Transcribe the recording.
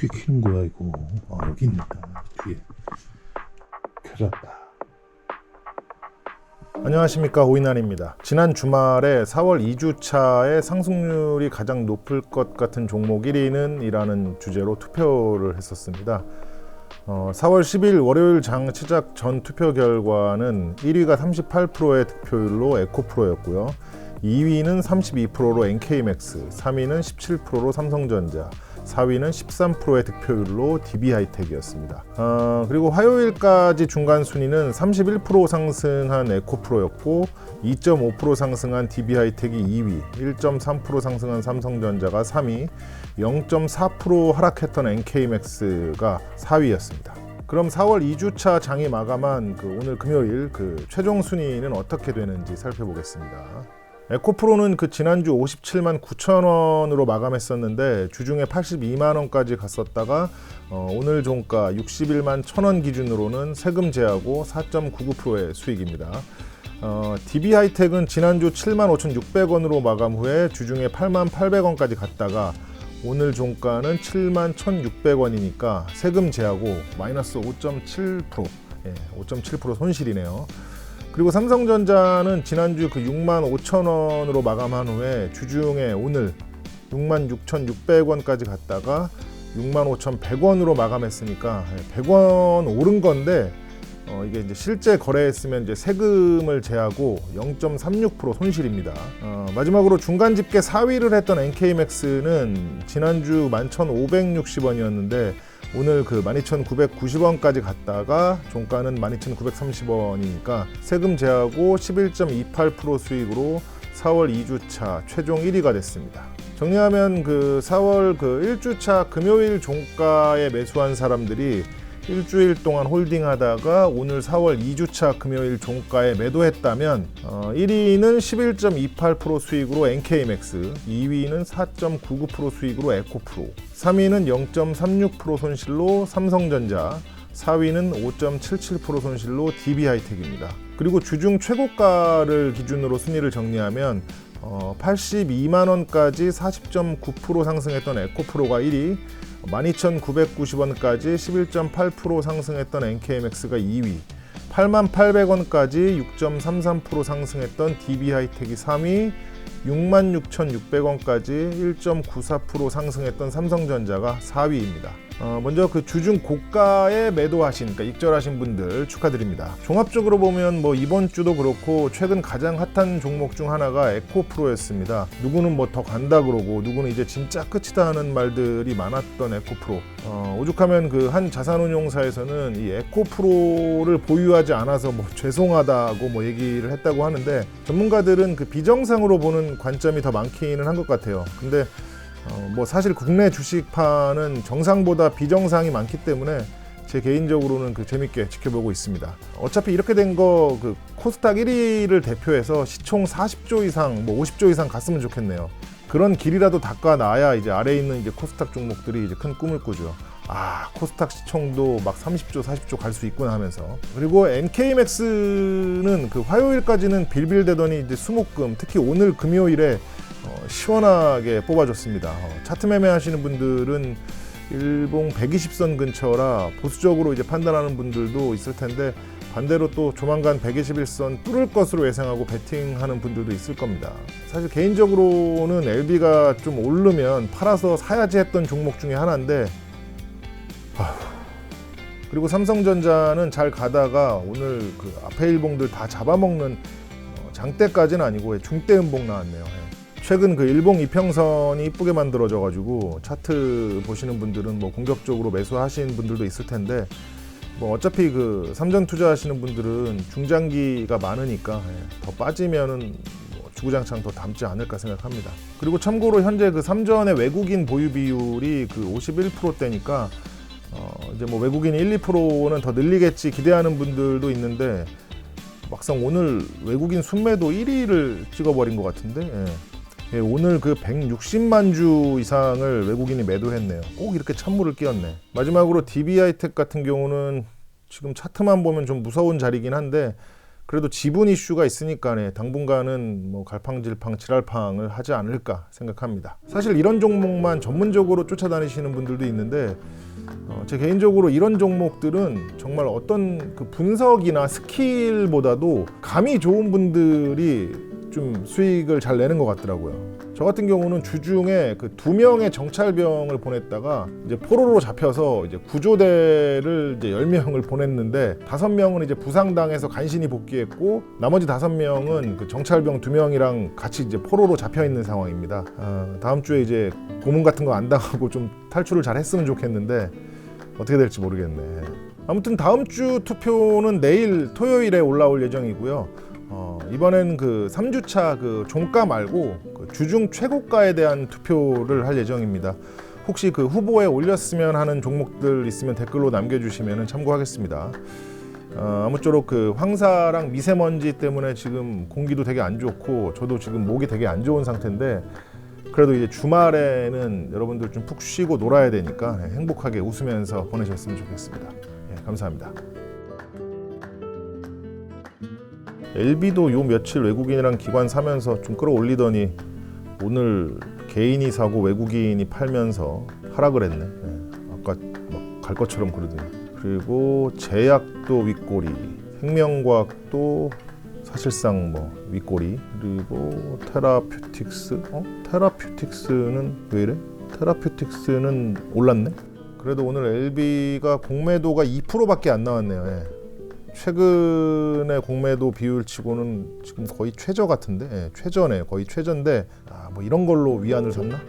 어떻게 키는 거야 이거? 아 여기 있네 뒤에. 켜졌다. 안녕하십니까 오인환입니다. 지난 주말에 4월 2주차의 상승률이 가장 높을 것 같은 종목 1위는 이라는 주제로 투표를 했었습니다. 어, 4월 10일 월요일 장 시작 전 투표 결과는 1위가 38%의 득표율로 에코프로였고요. 2위는 32%로 NK맥스, 3위는 17%로 삼성전자, 4위는 13%의 득표율로 DB하이텍이었습니다. 어, 그리고 화요일까지 중간 순위는 31% 상승한 에코프로였고 2.5% 상승한 DB하이텍이 2위, 1.3% 상승한 삼성전자가 3위, 0.4% 하락했던 NK맥스가 4위였습니다. 그럼 4월 2주차 장이 마감한 그 오늘 금요일 그 최종 순위는 어떻게 되는지 살펴보겠습니다. 에코프로는 그 지난주 57만 9천 원으로 마감했었는데 주중에 82만 원까지 갔었다가 어, 오늘 종가 61만 1천 원 기준으로는 세금 제하고 4.99%의 수익입니다. 어, DB 하이텍은 지난주 7만 5,600원으로 마감 후에 주중에 8만 800원까지 갔다가 오늘 종가는 7만 1,600원이니까 세금 제하고 마이너스 5.7% 예, 5.7% 손실이네요. 그리고 삼성전자는 지난주 그 6만 5천 원으로 마감한 후에 주중에 오늘 6만 6,600원까지 갔다가 6만 5,100원으로 마감했으니까 100원 오른 건데 어, 이게 이제 실제 거래했으면 이제 세금을 제하고 0.36% 손실입니다. 어, 마지막으로 중간 집계 4위를 했던 NK맥스는 지난주 11,560원이었는데 오늘 그 12,990원까지 갔다가 종가는 12,930원이니까 세금 제하고 11.28% 수익으로 4월 2주차 최종 1위가 됐습니다. 정리하면 그 4월 그 1주차 금요일 종가에 매수한 사람들이 일주일 동안 홀딩하다가 오늘 4월 2주차 금요일 종가에 매도했다면 어, 1위는 11.28% 수익으로 NK맥스, 2위는 4.99% 수익으로 에코프로, 3위는 0.36% 손실로 삼성전자, 4위는 5.77% 손실로 DB하이텍입니다. 그리고 주중 최고가를 기준으로 순위를 정리하면 어, 82만 원까지 40.9% 상승했던 에코프로가 1위, 12,990원까지 11.8% 상승했던 NKMX가 2위, 88,800원까지 6.33% 상승했던 DB하이텍이 3위, 66,600원까지 1.94% 상승했던 삼성전자가 4위입니다. 어, 먼저 그 주중 고가에 매도하신, 그러니까 익절하신 분들 축하드립니다. 종합적으로 보면 뭐 이번 주도 그렇고 최근 가장 핫한 종목 중 하나가 에코프로였습니다. 누구는 뭐 더 간다 그러고 누구는 이제 진짜 끝이다 하는 말들이 많았던 에코프로. 어, 오죽하면 그 한 자산운용사에서는 이 에코프로를 보유하지 않아서 뭐 죄송하다고 뭐 얘기를 했다고 하는데 전문가들은 그 비정상으로 보는 관점이 더 많기는 한 것 같아요. 근데 어, 뭐 사실 국내 주식판은 정상보다 비정상이 많기 때문에 제 개인적으로는 그 재밌게 지켜보고 있습니다. 어차피 이렇게 된 거 그 코스닥 1위를 대표해서 시총 40조 이상, 뭐 50조 이상 갔으면 좋겠네요. 그런 길이라도 닦아놔야 이제 아래에 있는 이제 코스닥 종목들이 이제 큰 꿈을 꾸죠. 아 코스닥 시총도 막 30조, 40조 갈 수 있구나 하면서 그리고 NK맥스는 그 화요일까지는 빌빌대더니 이제 수목금 특히 오늘 금요일에 어, 시원하게 뽑아줬습니다. 어, 차트 매매하시는 분들은 일봉 120선 근처라 보수적으로 이제 판단하는 분들도 있을 텐데 반대로 또 조만간 121선 뚫을 것으로 예상하고 베팅하는 분들도 있을 겁니다. 사실 개인적으로는 LB가 좀 오르면 팔아서 사야지 했던 종목 중에 하나인데 아휴, 그리고 삼성전자는 잘 가다가 오늘 그 앞에 일봉들 다 잡아먹는 어, 장대까지는 아니고 중대 음봉 나왔네요. 예. 최근 그 일봉 이평선이 이쁘게 만들어져 가지고 차트 보시는 분들은 뭐 공격적으로 매수하신 분들도 있을 텐데 뭐 어차피 그 삼전 투자하시는 분들은 중장기가 많으니까 예, 더 빠지면은 뭐 주구장창 더 담지 않을까 생각합니다. 그리고 참고로 현재 그 삼전의 외국인 보유 비율이 그 51%대니까 어 이제 뭐 외국인 1, 2%는 더 늘리겠지 기대하는 분들도 있는데 막상 오늘 외국인 순매도 1위를 찍어버린 것 같은데 예. 예, 오늘 그 160만 주 이상을 외국인이 매도했네요. 꼭 이렇게 찬물을 끼얹네. 마지막으로 DB하이텍 같은 경우는 지금 차트만 보면 좀 무서운 자리긴 한데 그래도 지분 이슈가 있으니까 네, 당분간은 뭐 갈팡질팡 지랄팡을 하지 않을까 생각합니다. 사실 이런 종목만 전문적으로 쫓아다니시는 분들도 있는데 어, 제 개인적으로 이런 종목들은 정말 어떤 그 분석이나 스킬보다도 감이 좋은 분들이 좀 수익을 잘 내는 것 같더라고요. 저 같은 경우는 주중에 그 두 명의 정찰병을 보냈다가 이제 포로로 잡혀서 이제 구조대를 이제 열 명을 보냈는데 다섯 명은 이제 부상당해서 간신히 복귀했고 나머지 다섯 명은 그 정찰병 두 명이랑 같이 이제 포로로 잡혀 있는 상황입니다. 아, 다음 주에 이제 고문 같은 거 안 당하고 좀 탈출을 잘 했으면 좋겠는데 어떻게 될지 모르겠네. 아무튼 다음 주 투표는 내일 토요일에 올라올 예정이고요. 어, 이번엔 그 3주차 그 종가 말고 그 주중 최고가에 대한 투표를 할 예정입니다. 혹시 그 후보에 올렸으면 하는 종목들 있으면 댓글로 남겨주시면 참고하겠습니다. 어, 아무쪼록 그 황사랑 미세먼지 때문에 지금 공기도 되게 안 좋고 저도 지금 목이 되게 안 좋은 상태인데 그래도 이제 주말에는 여러분들 좀 푹 쉬고 놀아야 되니까 네, 행복하게 웃으면서 보내셨으면 좋겠습니다. 예, 감사합니다. LB도 요 며칠 외국인이랑 기관 사면서 좀 끌어올리더니 오늘 개인이 사고 외국인이 팔면서 하락을 했네. 예, 아까 막 갈 것처럼 그러더니. 그리고 제약도 윗꼬리, 생명과학도 사실상 뭐 윗꼬리 그리고 테라퓨틱스 어? 테라퓨틱스는 왜 이래? 테라퓨틱스는 올랐네? 그래도 오늘 LB가 공매도가 2%밖에 안 나왔네요. 예. 최근의 공매도 비율치고는 지금 거의 최저 같은데 예, 최저네 거의 최저인데 아, 뭐 이런 걸로 위안을 샀나